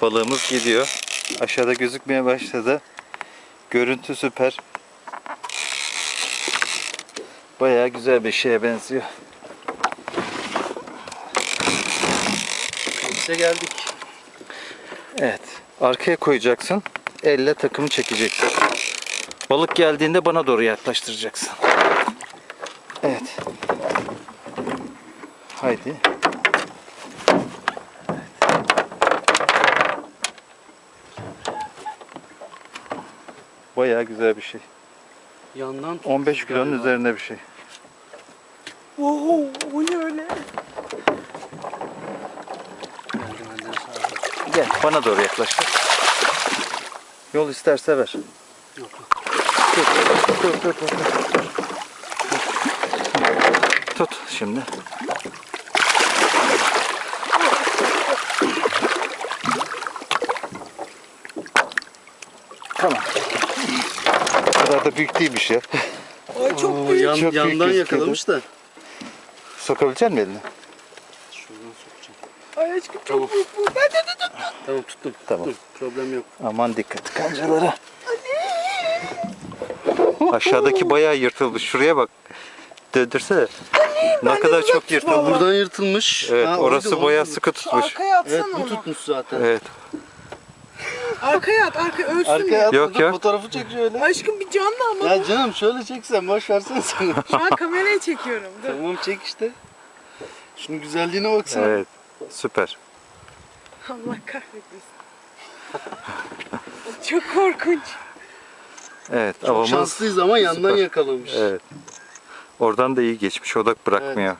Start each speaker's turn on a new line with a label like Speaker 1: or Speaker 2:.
Speaker 1: balığımız gidiyor. Aşağıda gözükmeye başladı. Görüntü süper. Bayağı güzel bir şeye benziyor.
Speaker 2: İşte geldik.
Speaker 1: Evet. Arkaya koyacaksın. Elle takımı çekeceksin. Balık geldiğinde bana doğru yaklaştıracaksın. Evet. Haydi. Bayağı güzel bir şey.
Speaker 2: Yandan
Speaker 1: 15 kilonun
Speaker 2: galiba.
Speaker 1: üzerinde bir şey.
Speaker 3: Oo, o ne öyle?
Speaker 1: Gel bana doğru yaklaştır. Yol isterse ver.
Speaker 2: Yok.
Speaker 1: Tut, tut, tut, tut, tut. Tut şimdi. Tamam. O kadar da büyük değilmiş ya.
Speaker 3: Ay çok
Speaker 2: Oo,
Speaker 3: büyük.
Speaker 2: yan,
Speaker 1: Çok büyük
Speaker 2: yandan
Speaker 1: gözüküyordu.
Speaker 2: yakalamış da.
Speaker 1: Sokabilecek misin elini?
Speaker 2: Şuradan sokacağım.
Speaker 3: Ay aşkım çok
Speaker 2: Tamam.
Speaker 3: büyük bu. Ben de de de.
Speaker 2: Tamam tuttum.
Speaker 1: Tamam.
Speaker 2: Tuttum. Problem yok.
Speaker 1: Aman dikkat kancalara. Aşağıdaki bayağı yırtılmış. Şuraya bak. Döndürsene. ne kadar çok yırtılmış.
Speaker 2: Buradan yırtılmış.
Speaker 1: Evet
Speaker 2: Ha,
Speaker 1: orası
Speaker 2: oydu,
Speaker 1: bayağı
Speaker 2: oydu.
Speaker 1: sıkı tutmuş.
Speaker 3: arkaya atsana
Speaker 2: Evet bu
Speaker 3: onu.
Speaker 2: tutmuş zaten.
Speaker 1: Evet.
Speaker 3: Arkaya at arkaya ölsün
Speaker 2: Arkaya
Speaker 3: ya.
Speaker 2: at
Speaker 1: Yok ya.
Speaker 2: fotoğrafı çek şöyle.
Speaker 3: Aşkım bir canlı ama.
Speaker 2: Ya canım şöyle çeksen boş versene sen.
Speaker 3: Şu an kameraya çekiyorum. Dur.
Speaker 2: tamam çek işte. Şunun güzelliğine baksana.
Speaker 1: Evet. Süper.
Speaker 3: Allah kahretmesin. çok korkunç.
Speaker 1: Evet
Speaker 2: Çok
Speaker 1: avımız.
Speaker 2: şanslıyız ama yandan
Speaker 1: süper.
Speaker 2: yakalamış.
Speaker 1: Evet. Oradan da iyi geçmiş. Odak bırakmıyor.